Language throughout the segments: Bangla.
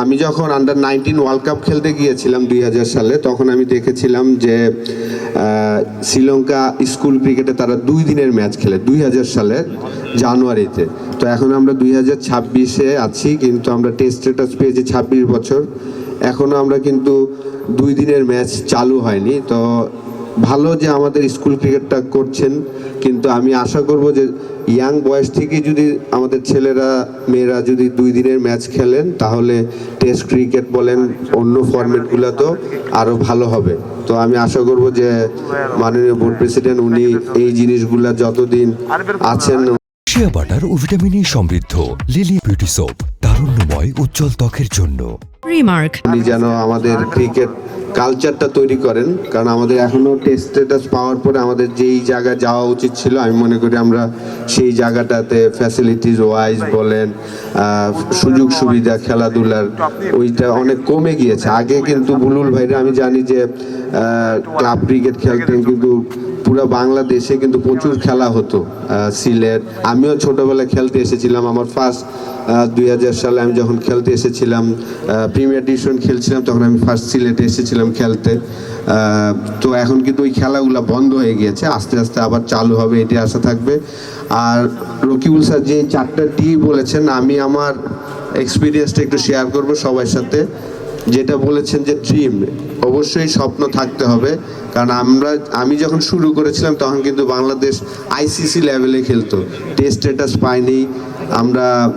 আমি যখন আন্ডার নাইনটিন ওয়ার্ল্ড কাপ খেলতে গিয়েছিলাম দুই হাজার সালে, তখন আমি দেখেছিলাম যে শ্রীলঙ্কা স্কুল ক্রিকেটে তারা দুই দিনের ম্যাচ খেলে, দুই হাজার সালে জানুয়ারিতে। তো এখন আমরা দুই হাজার ছাব্বিশে আছি, কিন্তু আমরা টেস্ট স্ট্যাটাস পেয়েছি ছাব্বিশ বছর। এখনও আমরা কিন্তু দুই দিনের ম্যাচ চালু হয়নি। তো ভালো যে আমাদের স্কুল ক্রিকেটটা করছেন কিন্তু আমি আশা করব যে ইয়াং বয়স থেকে যদি আমাদের ছেলেরা মেয়েরা যদি দুই দিনের ম্যাচ খেলেন তাহলে টেস্ট ক্রিকেট বলেন অন্য ফরম্যাটগুলোতেও আরও ভালো হবে তো আমি আশা করব যে মাননীয় বোর্ড প্রেসিডেন্ট উনি এই জিনিসগুলা যতদিন আছেন শিয়া বাটার ও ভিটামিনে সমৃদ্ধ লিলি বিউটি সোপ তারুণ্যময় উজ্জ্বল ত্বকের জন্য. উনি যেন আমাদের ক্রিকেট কালচারটা তৈরি করেন কারণ আমাদের এখনও টেস্ট স্ট্যাটাস পাওয়ার পরে আমাদের যেই জায়গা যাওয়া উচিত ছিল আমি মনে করি আমরা সেই জায়গাটাতে ফ্যাসিলিটিস ওয়াইজ বলেন সুযোগ সুবিধা খেলাধুলার ওইটা অনেক কমে গিয়েছে। আগে কিন্তু বুলুল ভাইরা আমি জানি যে ক্লাব ক্রিকেট খেলতেন কিন্তু পুরো বাংলাদেশে কিন্তু প্রচুর খেলা হতো সিলেট। আমিও ছোটবেলায় খেলতে এসেছিলাম আমার ফার্স্ট দুই হাজার সালে আমি যখন খেলতে এসেছিলাম প্রিমিয়ার ডিভিশন খেলছিলাম তখন আমি ফার্স্ট সিলেটে এসেছিলাম। খেলতে। তো এখন কিন্তু ওই খেলাগুলো বন্ধ হয়ে গিয়েছে। আস্তে আস্তে আবার চালু হবে এটি আশা থাকবে। আর রকিবুল স্যার যে চারটা টি বলেছেন, আমি আমার এক্সপিরিয়েন্সটা একটু শেয়ার করব সবার সাথে। যেটা বলেছেন যে ড্রিম অবশ্যই স্বপ্ন থাকতে হবে। কারণ আমরা, আমি যখন শুরু করেছিলাম, তখন কিন্তু বাংলাদেশ আইসিসি লেভেলে খেলতো। টেস্ট স্ট্যাটাস পাইনি। আমরা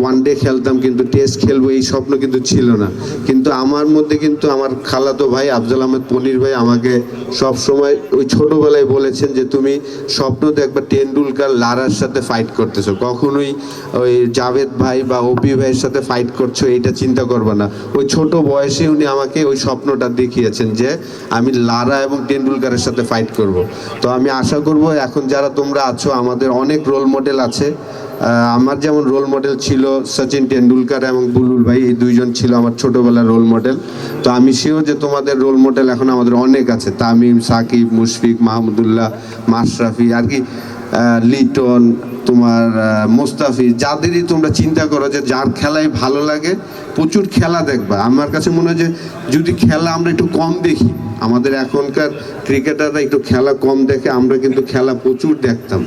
ওয়ান ডে খেলতাম, কিন্তু টেস্ট খেলব এই স্বপ্ন কিন্তু ছিল না। কিন্তু আমার মধ্যে কিন্তু আমার খালাতো ভাই, আফজাল আহমেদ পনির ভাই আমাকে সব সময় ওই ছোটবেলায় বলেছেন যে, তুমি স্বপ্ন তো একবার টেন্ডুলকার লারার সাথে ফাইট করতেছো। কখনোই ওই জাভেদ ভাই বা ওপি ভাইয়ের সাথে ফাইট করছ, এইটা চিন্তা করবে না। ওই ছোট বয়সে উনি আমাকে ওই স্বপ্নটা দেখিয়েছেন যে, আমি লারা এবং টেন্ডুলকারের সাথে ফাইট করব। তো আমি আশা করব এখন যারা তোমরা আছো, আমাদের অনেক রোল মডেল আছে। আমার যেমন রোল মডেল ছিল সচিন টেন্ডুলকার এবং বুলুল ভাই, এই দুইজন ছিল আমার ছোটবেলার রোল মডেল তো আমি শিওর যে তোমাদের রোল মডেল এখন আমাদের অনেক আছে। তামিম, সাকিব, মুশফিক, মাহমুদুল্লাহ, মাশরাফি, আর কি লিটন, তোমার মোস্তাফি যাদেরই তোমরা চিন্তা করো যে যার খেলায় ভালো লাগে, প্রচুর খেলা দেখবা। আমার কাছে মনে হয় যে যদি খেলা আমরা একটু কম দেখি, আমাদের এখনকার ক্রিকেটাররা একটু খেলা কম দেখে, আমরা কিন্তু খেলা প্রচুর দেখতাম।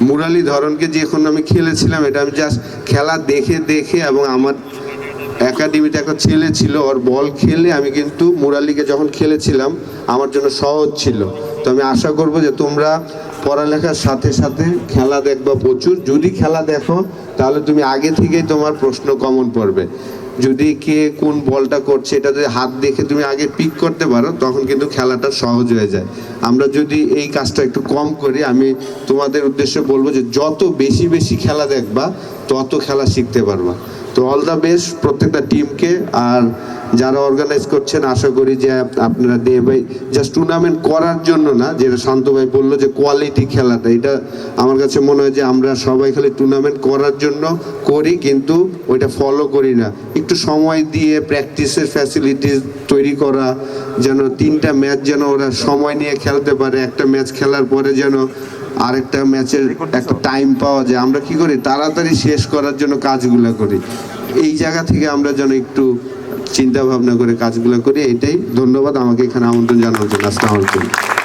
মুরালি ধরনকে যখন আমি খেলেছিলাম, এটা আমি জাস্ট খেলা দেখে দেখে এবং আমার একাডেমিতে একটা ছেলে ছিল, ওর বল খেলে আমি কিন্তু মুরালিকে যখন খেলেছিলাম, আমার জন্য সহজ ছিল। তো আমি আশা করব যে তোমরা পড়ালেখার সাথে সাথে খেলা দেখবা প্রচুর। যদি খেলা দেখো, তাহলে তুমি আগে থেকেই তোমার প্রশ্ন কমন পড়বে। যদি কে কোন বলটা করছে, এটা যদি হাত দেখে তুমি আগে পিক করতে পারো, তখন কিন্তু খেলাটা সহজ হয়ে যায়। আমরা যদি এই কাজটা একটু কম করি, আমি তোমাদের উদ্দেশ্যে বলব যে যত বেশি বেশি খেলা দেখবা, তত খেলা শিখতে পারবা। তো অল দ্য বেস্ট প্রত্যেকটা টিমকে আর যারা অর্গানাইজ করছেন, আশা করি যে আপনারা দে ভাই জাস্ট টুর্নামেন্ট করার জন্য না, যেটা শান্ত ভাই বলল যে কোয়ালিটি খেলাটা, এটা আমার কাছে মনে হয় যে আমরা সবাই খালি টুর্নামেন্ট করার জন্য করি, কিন্তু ওইটা ফলো করি না। একটু সময় দিয়ে প্র্যাকটিসের ফ্যাসিলিটিস তৈরি করা, যেন তিনটা ম্যাচ যেন ওরা সময় নিয়ে খেলতে পারে, একটা ম্যাচ খেলার পরে যেন আরেকটা ম্যাচের একটা টাইম পাওয়া যায়। আমরা কি করি? তাড়াতাড়ি শেষ করার জন্য কাজগুলো করি। এই জায়গা থেকে আমরা যেন একটু চিন্তা ভাবনা করে কাজগুলো করি এটাই ধন্যবাদ আমাকে এখানে আমন্ত্রণ জানানোর জন্য। আসসালামু আলাইকুম।